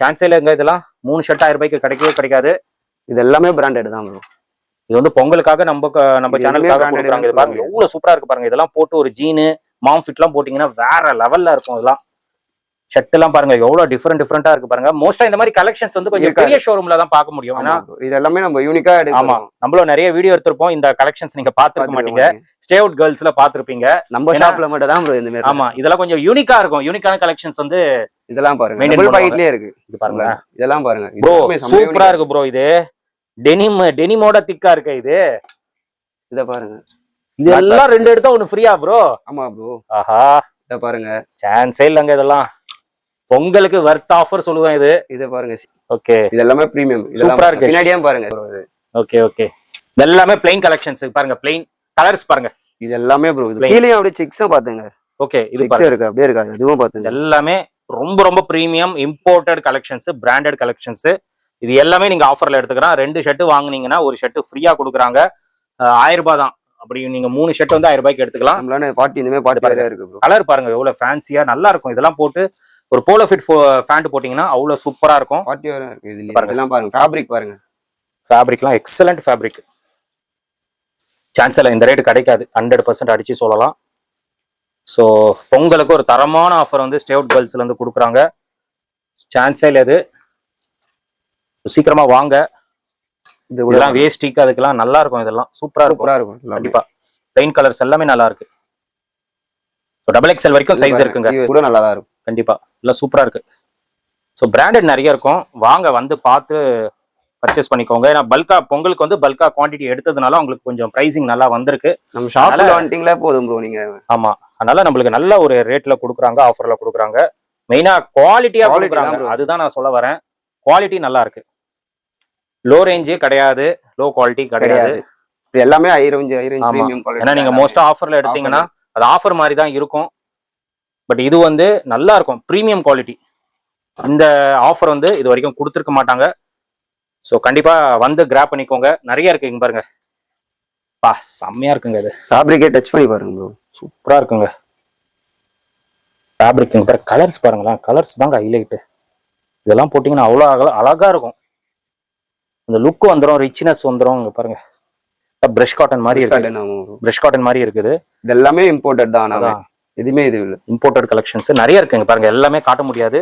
சான்ஸே இல்லைங்க இதெல்லாம். மூணு ஷர்ட் ஆயிரம் ரூபாய்க்கு கிடைக்கவே கிடைக்காது. இது எல்லாமே பிராண்டட் தான் ப்ரோ இது வந்து பொங்கலுக்காக நம்ம நம்ம சேனலுக்காக கொடுக்குறாங்க. இது பாருங்க எவ்வளவு சூப்பரா இருக்கு பாருங்க. இதெல்லாம் போட்டு ஒரு ஜீனு மாம் ஃபிட்லாம் போட்டீங்கன்னா வேற லெவல்ல இருக்கும் இதெல்லாம். ஷர்ட் எல்லாம் பாருங்க எவ்வளவு டிஃப்ரெண்ட் டிஃப்ரெண்டா இருக்கு பாருங்க. மோஸ்டா இந்த மாதிரி கலெக்ஷன்ஸ் வந்து கொஞ்சம். பெரிய ஷோரூம்ல தான் பார்க்க முடியும். ஏன்னா. இது எல்லாமே நம்ம யூனிக்கா ஆமா நம்மளும் நிறைய வீடியோ எடுத்திருப்போம். இந்த கலெக்ஷன்ஸ் நீங்க பாத்துருக்க மாட்டீங்க. ஸ்டே அவுட் கேர்ள்ஸ்ல பாத்துருப்பீங்க நம்ம ஷாப்ல மட்டும் தான் இந்த மாதிரி ஆமா இதெல்லாம் கொஞ்சம் யூனிக்கா இருக்கும். யூனிக்கான கலெக்ஷன்ஸ் வந்து இதெல்லாம் பாருங்க. டபுள். பாக்கெட்லயே இருக்கு. இது பாருங்க. இதெல்லாம் பாருங்க. ப்ரோ சூப்பரா. இருக்கு ப்ரோ இது. டெனிம் டெனிமோட திக்கா இருக்கு இது. இத பாருங்க. இது எல்லாம் ரெண்டு எடுத்தா ஒண்ணு ஃப்ரீயா ப்ரோ ஆமா ப்ரோ ஆஹா. இத பாருங்க. சான்ஸே இல்லைங்க இதெல்லாம். பொங்கலுக்கு வர்த் ஆஃபர் சொல்லுவேன் இது. இத பாருங்க ஓகே இது எல்லாமே பிரீமியம் ஆ இருக்கு. பின்னாடியே பாருங்க. ஓகே ஓகே இது எல்லாமே பிளைன் கலெக்ஷன்ஸ் பாருங்க பிளைன் கலர்ஸ் பாருங்க. இது எல்லாமே ப்ரோ இது. கீழயும் அப்படியே சிக்ஸும் பாத்துங்க. ஓகே இது இருக்கு அப்படியே இருக்காது இதுவும் இது பாத்துங்க. எல்லாமே ரொம்ப ரொம்ப premium imported collections branded collections இது எல்லாமே நீங்க ஆஃபர்ல எடுத்துக்கலாம். ரெண்டு ஷர்ட் வாங்குனீங்கன்னா ஒரு ஷர்ட் ஃப்ரீயா கொடுக்குறாங்க. ஆயிரம் ரூபாய் தான். அப்படி நீங்க மூணு ஷர்ட் வந்து ஆயிரம் ரூபாய்க்கு எடுத்துக்கலாம். பாட்டி மாதிரி பாட்டி இருக்கு கலர் பாருங்க எவ்வளவு ஃபேன்சியா நல்லா இருக்கும். இதெல்லாம் போட்டு ஒரு போலோ ஃபிட் ஃபேண்ட் போட்டீங்கன்னா அவ்வளவு சூப்பரா இருக்கும். இருக்கு பாருங்க. பாருங்க. ஃபேப்ரிக் பாருங்க. ஃபேப்ரிக்லாம் எக்ஸலண்ட் ஃபேப்ரிக் சான்ஸ் இல்லை இந்த ரேட்டு கிடைக்காது. ஹண்ட்ரட் பர்சன்ட் அடிச்சு சொல்லலாம். ஸோ பொங்கலுக்கு ஒரு தரமான ஆஃபர் வந்து ஸ்டே அவுட் கேர்ள்ஸ்ல இருந்து கொடுக்குறாங்க. சான்ஸே இல்லை இது. சீக்கிரமா வாங்க. இது இதெல்லாம் வேஸ்டிக்கு அதுக்கெல்லாம் நல்லா இருக்கும் இதெல்லாம். சூப்பரா இருக்கும். இருக்கும். எல்லாமே. கண்டிப்பா. பெயிண்ட் கலர்ஸ் எல்லாமே நல்லா இருக்கு. டபுள் எக்ஸ்எல் வரைக்கும் சைஸ். இருக்குங்க. கூட நல்லா தான் இருக்கும். கண்டிப்பா. எல்லாம் சூப்பரா இருக்கு. ஸோ பிராண்டட் நிறைய இருக்கும். வாங்க வந்து பார்த்து பர்ச்சேஸ் பண்ணிக்கோங்க. ஏன்னா பல்கா பொங்கலுக்கு வந்து பல்கா குவாண்டிட்டி எடுத்ததுனால உங்களுக்கு கொஞ்சம் ப்ரைசிங் நல்லா வந்திருக்கு. நம்ம அதனால- வந்துட்டீங்களே? போதும் ப்ரோ நீங்க. ஆமா. அதனால நம்மளுக்கு நல்ல ஒரு ரேட்ல கொடுக்குறாங்க ஆஃபர்ல கொடுக்குறாங்க. மெயினா குவாலிட்டியா Quality கொடுக்குறாங்க. அதுதான் நான் சொல்ல வரேன். குவாலிட்டி நல்லா இருக்கு. லோ ரேஞ்சு கிடையாது. லோ குவாலிட்டி கிடையாது. எல்லாமே ஹை ரேஞ்ச் ஹை ஏன்னா நீங்க மோஸ்டா ஆஃபர்ல எடுத்தீங்கன்னா அது ஆஃபர் மாதிரி தான் இருக்கும். பட் இது வந்து நல்லா இருக்கும் ப்ரீமியம் குவாலிட்டி இந்த ஆஃபர் வந்து இது வரைக்கும் கொடுத்துருக்க மாட்டாங்க. ஸோ கண்டிப்பா வந்து கிராப் பண்ணிக்கோங்க. நிறைய இருக்கு இங்க பாருங்க. பா செம்மையா இருக்குங்க இது. ஃபேப்ரிக்கே டச் பண்ணி பாருங்க ப்ரோ சூப்பரா இருக்குங்க. ஃபேப்ரிக் இங்க பாருங்க. கலர்ஸ் பாருங்களேன். கலர்ஸ் தாங்க ஹைலைட் இதெல்லாம் போட்டிங்கன்னா அவ்வளோ அழகா அழகா இருக்கும். இந்த லுக் வந்துடும் ரிச்னஸ் வந்துடும் இங்க பாருங்க. பிரஷ் காட்டன் மாதிரி இருக்கு. பிரஷ் காட்டன் மாதிரி இருக்குது. இது எல்லாமே இம்போர்ட்டட் தான் எதுவுமே இது இல்ல இம்போர்ட்டட் கலெக்ஷன்ஸ் நிறைய இருக்குங்க பாருங்க எல்லாமே காட்ட முடியாது.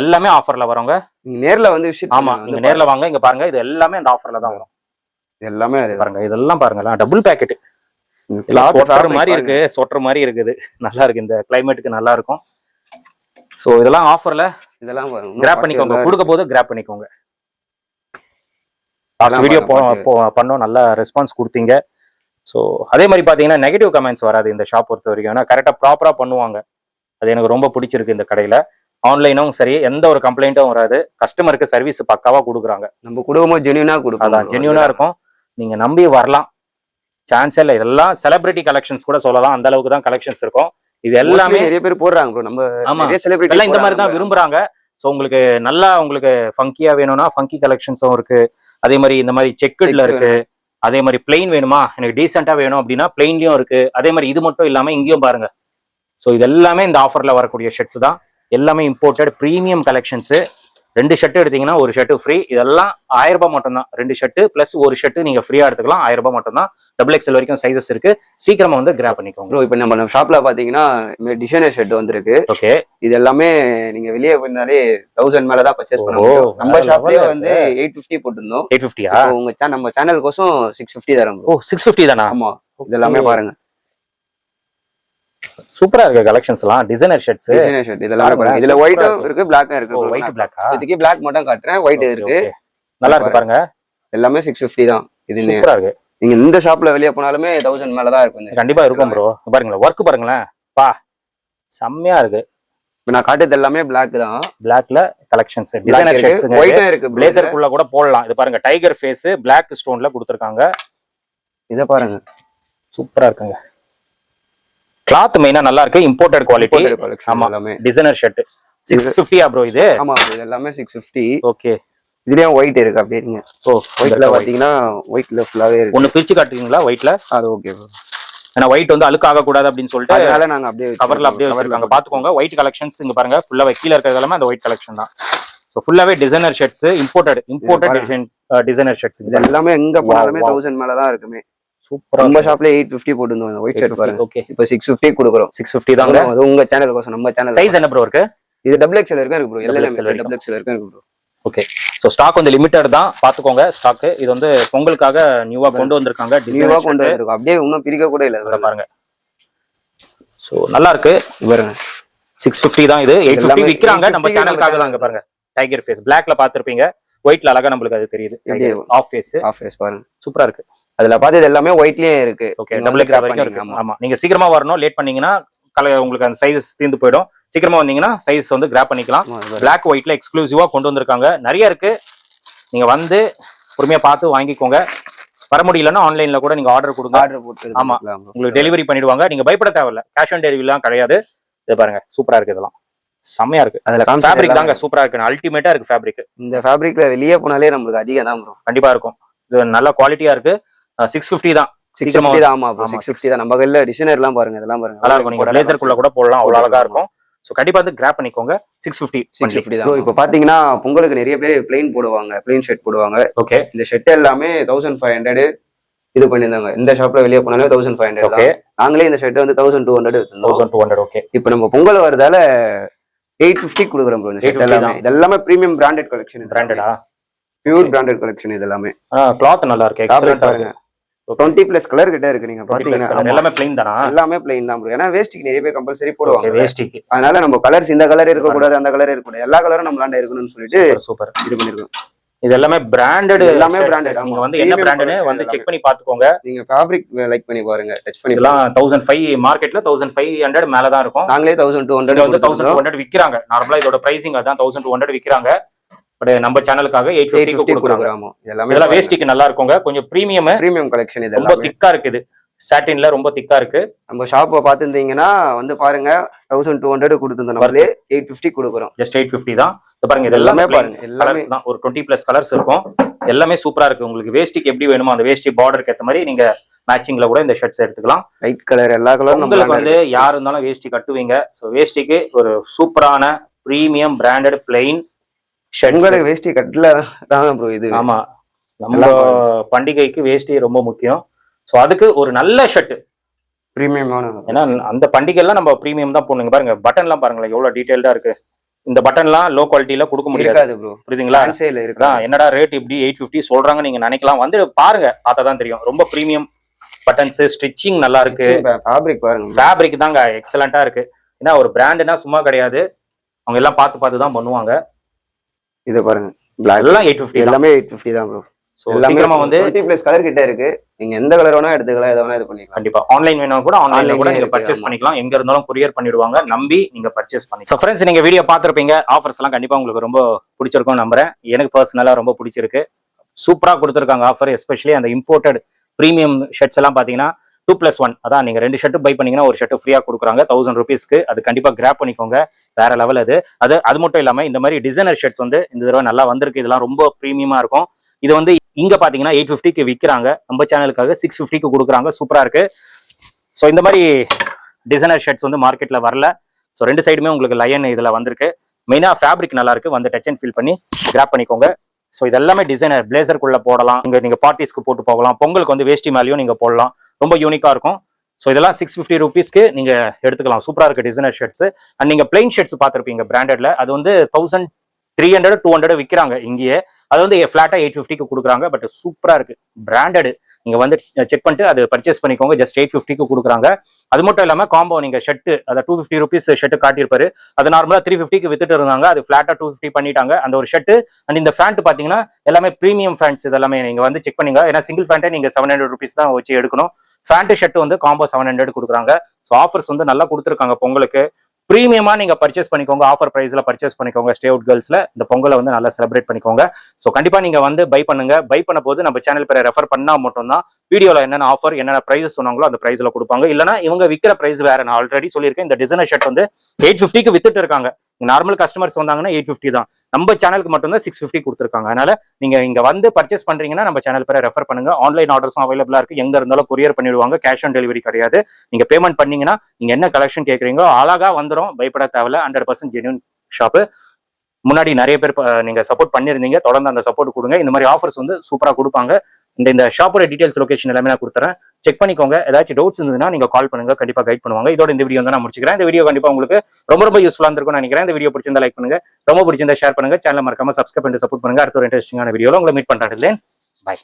எல்லாமே ஆஃபர்ல வரவங்க நீங்க நேர்ல வந்து விசிட் ஆமா நீங்க நேர்ல வாங்க இங்க பாருங்க இது எல்லாமே அந்த ஆஃபர்ல தான் வரும். எல்லாமே பாருங்க இதெல்லாம் பாருங்களேன். டபுள் பேக்கெட் சொட்டர் மாதிரி இருக்கு சொட்டர் மாதிரி இருக்குது. நல்லா இருக்கு இந்த கிளைமேட்டுக்கு நல்லா இருக்கும். சோ இதெல்லாம் ஆஃபர்ல இதெல்லாம் கிராப் பண்ணிக்கோங்க. கொடுக்க போது கிராப் பண்ணிக்கோங்க. லாஸ்ட் வீடியோ பண்ணோம் நல்ல ரெஸ்பான்ஸ் கொடுத்தீங்க. ஸோ அதே மாதிரி பாத்தீங்கன்னா நெகட்டிவ் கமெண்ட்ஸ் வராது இந்த ஷாப் பொறுத்த வரைக்கும். ஏன்னா கரெக்டாக ப்ராப்பரா பண்ணுவாங்க. அது எனக்கு ரொம்ப பிடிச்சிருக்கு இந்த கடையில. ஆன்லைனும் சரி எந்த ஒரு கம்ப்ளைண்ட்டும் வராது. கஸ்டமருக்கு சர்வீஸ் பக்காவா கொடுக்குறாங்க. நம்ம குடும்பமும் ஜெனியூனா கொடுப்போம் அதான் ஜென்யூனா இருக்கும். நீங்க நம்பி வரலாம். சான்ஸே இல்லை. இதெல்லாம் செலிபிரிட்டி கலெக்ஷன்ஸ் கூட சொல்லலாம். அந்த அளவுக்கு தான் கலெக்ஷன்ஸ் இருக்கும். இது எல்லாமே நிறைய பேர் போடுறாங்க நம்ம ஆமா. செலிபிரிட்டி எல்லாம் இந்த மாதிரி தான் விரும்புறாங்க. ஸோ உங்களுக்கு நல்லா உங்களுக்கு ஃபங்கியா வேணும்னா ஃபங்கி கலெக்ஷன்ஸும் இருக்கு. அதே மாதிரி இந்த மாதிரி செக்குட்ல இருக்கு. அதே மாதிரி பிளெயின் வேணுமா? எனக்கு டீசெண்டாக வேணும் அப்படின்னா பிளெயின்லையும் இருக்கு. அதே மாதிரி இது மட்டும் இல்லாம இங்கேயும் பாருங்க. ஸோ இது எல்லாமே இந்த ஆஃபர்ல வரக்கூடிய ஷர்ட்ஸ் தான். எல்லாமே இம்போர்ட்டட் ப்ரீமியம் கலெக்ஷன்ஸ் ரெண்டு ஷர்ட் எடுத்தீங்கன்னா ஒரு ஷர்ட் ஃப்ரீ இதெல்லாம் ஆயிரம் ரூபாய் மட்டும் தான் ரெண்டு ஷர்ட் பிளஸ் ஒரு ஷர்ட் நீங்க ஃப்ரீயா எடுத்துக்கலாம். ஆயிரம் ரூபாய் மட்டும் தான் டபுள் எக்ஸ்எல் வரைக்கும் சைசஸ் இருக்கு. சீக்கிரமா வந்து கிராப் பண்ணிக்கோங்க. ப்ரோ இப்போ நம்ம ஷாப்ல பாத்தீங்கன்னா டிசைனர் ஷர்ட் வந்திருக்கு. ஓகே இது எல்லாமே நீங்க வெளியே போயிருந்தாலே தௌசண்ட் மேல தான் பர்ச்சேஸ் பண்ண ஓ, முடியும் நம்ம ஷாப்லயே வந்து எயிட் ஃபிஃப்டி போட்டிருந்தோம். எயிட் இப்போ உங்க நம்ம சேனல் கோசம் சிக்ஸ் ஃபிஃப்டி தரோம். ஓ சிக்ஸ் ஃபிஃப்டி தானா? ஆமா. இது எல்லாமே பாருங்க. சூப்பரா இருக்கு கலெக்ஷன்ஸ் எல்லாம். டிசைனர் ஷர்ட்ஸ் டிசைனர் ஷர்ட் இதெல்லாமே இதுல ஒயிட்டும் இருக்கு. பிளாக்கும் இருக்கு. ஒயிட் பிளாக்கா இதுக்கு பிளாக் மட்டும் காட்டுறேன். ஒயிட் இருக்கு. நல்லா இருக்கு பாருங்க. எல்லாமே சிக்ஸ் ஃபிஃப்டி தான். இது சூப்பரா இருக்கு. நீங்க இந்த ஷாப்ல வெளியே போனாலுமே தௌசண்ட் மேல தான் இருக்கும் கண்டிப்பா இருக்கும் ப்ரோ பாருங்களேன் ஒர்க் பாருங்களேன். பா செம்மையா இருக்கு. இப்போ நான் காட்டுறது எல்லாமே பிளாக் தான். பிளாக்ல கலெக்ஷன்ஸ் டிசைனர் ஷர்ட்ஸ் ஒயிட்டும் இருக்கு. பிளேசருக்குள்ள கூட போடலாம். இது பாருங்க டைகர் ஃபேஸ் Black ஸ்டோன்ல கொடுத்துருக்காங்க. இதை பாருங்க. சூப்பரா இருக்குங்க. கிளாத் மெயினா நல்லா இருக்கு. இம்போர்ட்டட் குவாலிட்டி ஆமா. எல்லாமே. டிசைனர் ஷர்ட் சிக்ஸ் ஃபிஃப்டியா ப்ரோ இது? ஆமா இது எல்லாமே சிக்ஸ் ஃபிஃப்டி ஓகே இதுலயும் ஒயிட் இருக்கு அப்படியே நீங்க. ஓ ஒயிட்ல பாத்தீங்கன்னா ஒயிட்ல ஃபுல்லாவே இருக்கு. ஒன்னு பிரிச்சு காட்டுறீங்களா ஒயிட்ல அது ஓகே ப்ரோ ஏன்னா ஒயிட் வந்து அழுக்காக கூடாது அப்படின்னு சொல்லிட்டு அதனால நாங்க அப்படியே கவர்ல அப்படியே வச்சிருக்காங்க பாத்துக்கோங்க. ஒயிட் கலெக்ஷன்ஸ் இங்க பாருங்க. ஃபுல்லாவே கீழ இருக்கிறது எல்லாமே அந்த ஒயிட் கலெக்ஷன் தான். சோ ஃபுல்லாவே designer shirts imported imported designer shirts இது எல்லாமே எங்க போனாலுமே. தௌசண்ட் மேல தான் இருக்குமே. சூப்பரா நம்ம ஷாப்ல எயிட் ஃபிஃப்டி போட்டுருந்தோம் ஒயிட் ஷர்ட் பாருங்க. ஓகே இப்போ சிக்ஸ் ஃபிஃப்டி கொடுக்குறோம். சிக்ஸ் ஃபிஃப்டி தாங்க? அது உங்க சேனல் கோசம் நம்ம சேனல் சைஸ் என்ன ப்ரோ இருக்கு? இது டபுள் எக்ஸ்எல் இருக்கும் இருக்கு ப்ரோ எல்லாம். டபுள் எக்ஸ்எல் இருக்கும் இருக்கு ப்ரோ ஓகே ஸோ ஸ்டாக் வந்து லிமிட்டட் தான். பாத்துக்கோங்க ஸ்டாக் இது வந்து பொங்கலுக்காக நியூவா கொண்டு வந்திருக்காங்க. நியூவா டிசைன் கொண்டு வந்திருக்கோம். அப்படியே இன்னும் பிரிக்க கூட இல்ல. பாருங்க. ஸோ நல்லா இருக்கு. பாருங்க. சிக்ஸ் ஃபிஃப்டி தான் இது. எயிட் ஃபிஃப்டி விற்கிறாங்க நம்ம 850 சேனலுக்காக தான் இங்க பாருங்க. டைகர் ஃபேஸ் பிளாக்ல பாத்திருப்பீங்க ஒயிட்ல அழகா நம்மளுக்கு அது தெரியுது? ஆஃப் ஃபேஸ் ஆஃப் ஃபேஸ் பாருங்க. சூப்பரா இருக்கு. அதுல பார்த்தது எல்லாமே ஒயிட்லயே இருக்கு. ஓகே டபுள் எக்ஸ் வரைக்கும் ஆமா நீங்க சீக்கிரமா வரணும் லேட் பண்ணீங்கன்னா கல உங்களுக்கு அந்த சைஸ் தீர்ந்து போயிடும். சீக்கிரமா வந்தீங்கன்னா சைஸ் வந்து கிராப் பண்ணிக்கலாம். இது. பிளாக் ஒயிட்ல எக்ஸ்க்ளூசிவா கொண்டு வந்திருக்காங்க. நிறைய இருக்கு. நீங்க வந்து பொறுமையா பார்த்து வாங்கிக்கோங்க. வர முடியலன்னா ஆன்லைன்ல கூட நீங்க ஆர்டர் கொடுங்க. ஆர்டர் போட்டு இது ஆமா. உங்களுக்கு டெலிவரி பண்ணிடுவாங்க. நீங்க பயப்பட தேவையில்ல. கேஷ் ஆன் டெலிவரிலாம் கிடையாது. இது பாருங்க சூப்பரா இருக்கு இதெல்லாம். செம்மையா இருக்கு. அதுல ஃபேப்ரிக். தாங்க சூப்பரா இருக்கு. அல்டிமேட்டா இருக்கு ஃபேப்ரிக் இந்த ஃபேப்ரிக்ல வெளியே போனாலே நம்மளுக்கு அதிகம் தான் கண்டிப்பா இருக்கும். இது நல்ல குவாலிட்டியா இருக்கு. சிக்ஸ் ஃபிஃப்டி தான். சிக்ஸ் ஃபிஃப்டி தான். ஆமா சிக்ஸ் ஃபிஃப்டி தான். நம்ம கையில டிசைனர் எல்லாம் பாருங்க இதெல்லாம் பாருங்க. நல்லா இருக்கும். நீங்க கூட போடலாம். அவ்வளவு அழகா இருக்கும். ஸோ கண்டிப்பா வந்து கிராப் பண்ணிக்கோங்க. சிக்ஸ் ஃபிஃப்டி சிக்ஸ் ஃபிஃப்டி தான். இப்போ பாத்தீங்கன்னா பொங்கலுக்கு நிறைய பேர் பிளைன் போடுவாங்க பிளைன் ஷர்ட் போடுவாங்க. ஓகே இந்த ஷர்ட் எல்லாமே தௌசண்ட் ஃபைவ் ஹண்ட்ரட் இது பண்ணியிருந்தாங்க. இந்த ஷாப்ல வெளியே போனாலே தௌசண்ட் ஃபைவ் ஹண்ட்ரட் ஓகே நாங்களே இந்த ஷர்ட் வந்து thousand two hundred thousand two hundred okay இப்போ நம்ம பொங்கல் வரதால எயிட் ஃபிஃப்டி கொடுக்குறோம் ப்ரோ ஷர்ட் 850 எல்லாமே. இது எல்லாமே ப்ரீமியம் பிராண்டட் கலெக்ஷன் பிராண்டடா பியூர் பிராண்டட் கலெக்ஷன் இது எல்லாமே. கிளாத் நல்லா இருக்கு. பாருங்க இருக்கு. டுவெண்ட்டி பிளஸ் கலர் கிட்ட இருக்கு நீங்க 20 plus பாத்தீங்கன்னா. எல்லாமே பிளைன் தானா. எல்லாமே பிளைன் தான் ஏன்னா வேஸ்டிக்கு நிறைய பேர் கம்பல்சரி போடுவாங்க. வேஸ்டிக்கு அதனால நம்ம கலர்ஸ் இந்த கலர் இருக்கக்கூடாது அந்த கலர் இருக்கக்கூடாது. எல்லா கலரும் நம்மளாண்ட இருக்கணும்னு சொல்லிட்டு சூப்பர் இது பண்ணிருக்கோம். இது எல்லாமே பிராண்டட் எல்லாமே branded, நீங்க. வந்து என்ன பிராண்டுன்னு வந்து எல்லாமே. செக் பண்ணி பாத்துக்கோங்க. நீங்க ஃபேப்ரிக் லைக் பண்ணி பாருங்க. டச் பண்ணி தௌசண்ட் ஃபைவ் மார்க்கெட்ல தௌசண்ட் ஃபைவ் ஹண்ட்ரட் மேல தான் இருக்கும். நாங்களே தௌசண்ட் டூ இங்க வந்து ஹண்ட்ரட் தௌசண்ட் ஹண்ட்ரட் விக்கிறாங்க. நார்மலா இதோட பிரைசிங் அதான் தௌசண்ட் டூ ஹண்ட்ரட் விக்கிறாங்க. பட் நம்ம சேனலுக்காக எயிட் ஃபிஃப்டி கொடுக்குறாங்க. எல்லாமே இதெல்லாம் வேஸ்டிக்கு நல்லா இருக்குங்க. கொஞ்சம் ப்ரீமியம் ப்ரீமியம் கலெக்ஷன் இது ரொம்ப திக்கா இருக்குது. சாட்டின்ல ரொம்ப திக்கா இருக்கு. நம்ம ஷாப்பை பார்த்துருந்தீங்கன்னா வந்து பாருங்க தௌசண்ட் டூ ஹண்ட்ரட் கொடுத்துருந்தோம் நம்மளே. எயிட் ஃபிஃப்டி கொடுக்குறோம். ஜஸ்ட் எயிட் ஃபிஃப்டி தான். இது பாருங்க இது எல்லாமே பாருங்க, எல்லாமே. தான். ஒரு டுவெண்ட்டி பிளஸ் கலர்ஸ் இருக்கும். எல்லாமே சூப்பரா இருக்கு. உங்களுக்கு வேஸ்டிக்கு எப்படி வேணுமோ அந்த வேஸ்டி பார்டருக்கு ஏத்த மாதிரி நீங்க மேட்சிங்ல கூட இந்த ஷர்ட்ஸ் எடுத்துக்கலாம். லைட் கலர் எல்லா கலரும் உங்களுக்கு வந்து யார் இருந்தாலும் வேஷ்டி கட்டுவீங்க. ஸோ வேஷ்டிக்கு ஒரு சூப்பரான பிரீமியம் பிராண்டட் பிளெயின் உங்களுக்கு வேஷ்டி கட்டல தான் ப்ரோ இது. ஆமா. நம்ம பண்டிகைக்கு வேஷ்டி ரொம்ப முக்கியம். ஸோ அதுக்கு ஒரு நல்ல ஷர்ட் ப்ரீமியமான ஏன்னா அந்த பண்டிகைலாம் நம்ம ப்ரீமியம் தான் போடணுங்க பாருங்க பட்டன்லாம் பாருங்களேன் எவ்வளவு டீடைல்டா இருக்கு. இந்த பட்டன்லாம் லோ குவாலிட்டியில கொடுக்க முடியாது. ப்ரோ புரியுதுங்களா? இருக்கு என்னடா ரேட் இப்படி எயிட் ஃபிஃப்டி சொல்றாங்க நீங்க நினைக்கலாம். வந்து பாருங்க பார்த்தா தான் தெரியும். ரொம்ப ப்ரீமியம் பட்டன்ஸ் ஸ்டிச்சிங் நல்லா இருக்கு. ஃபேப்ரிக் பாருங்க. ஃபேப்ரிக் தாங்க எக்ஸலண்டா இருக்கு. ஏன்னா ஒரு பிராண்டுனா சும்மா கிடையாது. அவங்க எல்லாம் பார்த்து பார்த்து தான் பண்ணுவாங்க. இத பாருங்க. பிளாக் எல்லாம் எயிட் ஃபிஃப்டி எல்லாமே எயிட் ஃபிஃப்டி தான் ப்ரோ ஸோ சீக்கிரமா வந்து பிளஸ் கலர் கிட்ட இருக்கு. நீங்க எந்த கலர் வேணா எடுத்துக்கலாம் எதை வேணா இது பண்ணிக்கலாம். கண்டிப்பா. ஆன்லைன் வேணும் கூட ஆன்லைன்ல கூட நீங்க பர்ச்சேஸ். பண்ணிக்கலாம். எங்க இருந்தாலும் கொரியர் பண்ணிடுவாங்க. நம்பி நீங்க பர்ச்சேஸ் பண்ணி ஸோ ஃப்ரெண்ட்ஸ் நீங்க வீடியோ பார்த்திருப்பீங்க. ஆஃபர்ஸ் எல்லாம் கண்டிப்பா உங்களுக்கு ரொம்ப பிடிச்சிருக்கும் நம்புறேன். எனக்கு பர்சனலா ரொம்ப பிடிச்சிருக்கு. சூப்பரா கொடுத்துருக்காங்க ஆஃபர் எஸ்பெஷலி அந்த இம்போர்ட்டட் ப்ரீமியம் ஷர்ட்ஸ் எல்லாம் பாத்தீங்கன்னா டூ பிளஸ் ஒன் அதான் நீங்க ரெண்டு ஷர்ட் பை பண்ணீங்கன்னா ஒரு ஷர்ட் ஃப்ரீயா கொடுக்குறாங்க. தௌசண்ட் ருபீஸ்க்கு அது கண்டிப்பா கிராப் பண்ணிக்கோங்க. வேற லெவல் அது. அது அது மட்டும் இல்லாம இந்த மாதிரி டிசைனர் ஷர்ட்ஸ் வந்து இந்த தடவை நல்லா வந்திருக்கு. இதெல்லாம் ரொம்ப ப்ரீமியமா இருக்கும். இது வந்து இங்க பாத்தீங்கன்னா எயிட் ஃபிஃப்டிக்கு விற்கிறாங்க நம்ம சேனலுக்காக சிக்ஸ் ஃபிஃப்டிக்கு கொடுக்குறாங்க. சூப்பரா இருக்கு. ஸோ இந்த மாதிரி டிசைனர் ஷர்ட்ஸ் வந்து மார்க்கெட்ல வரல. ஸோ ரெண்டு சைடுமே உங்களுக்கு லயன் இதுல வந்திருக்கு. மெயினா ஃபேப்ரிக் நல்லா இருக்கு. வந்து டச் அண்ட் ஃபீல் பண்ணி கிராப் பண்ணிக்கோங்க. ஸோ இது எல்லாமே டிசைனர் பிளேசருக்குள்ள போடலாம். இங்க நீங்க பார்ட்டிஸ்க்கு போட்டு போகலாம். பொங்கலுக்கு வந்து வேஷ்டி மேலேயும் நீங்க போடலாம். ரொம்ப யூனிக்காக இருக்கும். ஸோ இதெல்லாம் சிக்ஸ் ஃபிஃப்டி ருபீஸ்க்கு நீங்கள் எடுத்துக்கலாம். சூப்பராக இருக்குது டிசைனர் ஷர்ட்ஸ் அண்ட் நீங்கள் பிளைன் ஷர்ட்ஸ் பார்த்துருப்பீங்க பிராண்டட்ல அது வந்து thousand three hundred two hundred விற்கிறாங்க இங்கேயே. அது வந்து ஃப்ளாட்டாக எயிட் ஃபிஃப்டிக்கு கொடுக்குறாங்க. பட் சூப்பராக இருக்குது பிராண்டடு நீங்க வந்து செக் பண்ணிட்டு அது பர்ச்சேஸ் பண்ணிக்கோங்க. ஜஸ்ட் எயிட் ஃபிஃப்டிக்கு கொடுக்குறாங்க. அது மட்டும் இல்லாம காம்போ நீங்க ஷர்ட் அதை டூ ஃபிஃப்டி ருபீஸ் ஷர்ட் காட்டியிருப்பாரு. அது நார்மலா த்ரீ ஃபிஃப்டிக்கு வித்துட்டு இருந்தாங்க. அது ஃபிளாட்டா டூ ஃபிஃப்டி பண்ணிட்டாங்க. அந்த ஒரு ஷர்ட் அண்ட் இந்த ஃபேண்ட் பாத்தீங்கன்னா எல்லாமே ப்ரீமியம் ஃபேண்ட்ஸ் இதெல்லாமே நீங்க வந்து செக் பண்ணீங்க. ஏன்னா சிங்கிள் ஃபேண்ட்டே நீங்க செவன் ஹண்ட்ரட் ருபீஸ் தான் வச்சு எடுக்கணும். ஃபேண்ட் ஷர்ட் வந்து காம்போ செவன் ஹண்ட்ரட் கொடுக்குறாங்க. ஸோ ஆஃபர்ஸ் வந்து நல்லா கொடுத்துருக்காங்க பொங்கலுக்கு. ப்ரீமியமா நீங்க பர்ச்சேஸ் பண்ணிக்கோங்க. ஆஃபர் ப்ரைஸில் பர்ச்சேஸ் பண்ணிக்கோங்க. ஸ்டே அவுட் கேர்ள்ஸில் இந்த பொங்கலை வந்து நல்லா செலிப்ரேட் பண்ணிக்கோங்க. ஸோ கண்டிப்பா நீங்க வந்து பை பண்ணுங்க. பை பண்ண போது நம்ம சேனல் பேரை ரெஃபர் பண்ணா மட்டும்தான் வீடியோவில் என்னென்ன ஆஃபர் என்னென்ன ப்ரைஸ் சொன்னாங்களோ அந்த ப்ரைஸில் கொடுப்பாங்க. இல்லனா இவங்க விற்கிற ப்ரைஸ் வேற. நான் ஆல்ரெடி சொல்லியிருக்கேன். இந்த டிசைனர் ஷர்ட் வந்து எயிட் ஃபிஃப்டிக்கு வித்துட்டு இருக்காங்க. நார்மல் கஸ்டமர்ஸ் வந்தாங்கன்னா எயிட் ஃபிஃப்டி தான். நம்ம சேனலுக்கு மட்டும்தான் சிக்ஸ் ஃபிஃப்டி கொடுத்துருக்காங்க. அதனால நீங்க இங்க வந்து பர்ச்சேஸ் பண்றீங்கன்னா நம்ம சேனல் பேரை ரெஃபர் பண்ணுங்க. ஆன்லைன் ஆர்டர்ஸும் அவைலபிளா இருக்கு. எங்க இருந்தாலும் கொரியர் பண்ணிடுவாங்க. கேஷ் ஆன் டெலிவரி கிடையாது. நீங்க பேமெண்ட் பண்ணீங்கன்னா நீங்க என்ன கலெக்ஷன் கேட்குறீங்களோ அழகா வந்துடும் பயப்பட தேவையில்ல. ஹண்ட்ரட் பர்சன்ட் ஜென்யூன் ஷாப்பு முன்னாடி நிறைய பேர் நீங்க சப்போர்ட் பண்ணிருந்தீங்க தொடர்ந்து அந்த சப்போர்ட் கொடுங்க. இந்த மாதிரி ஆஃபர்ஸ் வந்து சூப்பரா கொடுப்பாங்க. இந்த இந்த ஷாப்போட டீடைல்ஸ் லொகேஷன் எல்லாமே நான் கொடுத்துறேன். செக் பண்ணிக்கோங்க. ஏதாச்சும் டவுட்ஸ் இருந்ததுன்னா நீங்க கால் பண்ணுங்க. கண்டிப்பா கைட் பண்ணுவாங்க. இதோட இந்த வீடியோ வந்து நான் முடிச்சுக்கிறேன். இந்த வீடியோ கண்டிப்பா உங்களுக்கு ரொம்ப ரொம்ப யூஸ்ஃபுல்லா இருந்திருக்கும்னு நினைக்கிறேன். இந்த வீடியோ பிடிச்சிருந்தா லைக் பண்ணுங்க. ரொம்ப பிடிச்சிருந்தா ஷேர் பண்ணுங்க. சேனல் மறக்காம சப்ஸ்கிரைப் பண்ணி சப்போர்ட் பண்ணுங்க. அடுத்த ஒரு இன்ட்ரெஸ்டிங்கான வீடியோல உங்களை மீட் பண்றேன். பை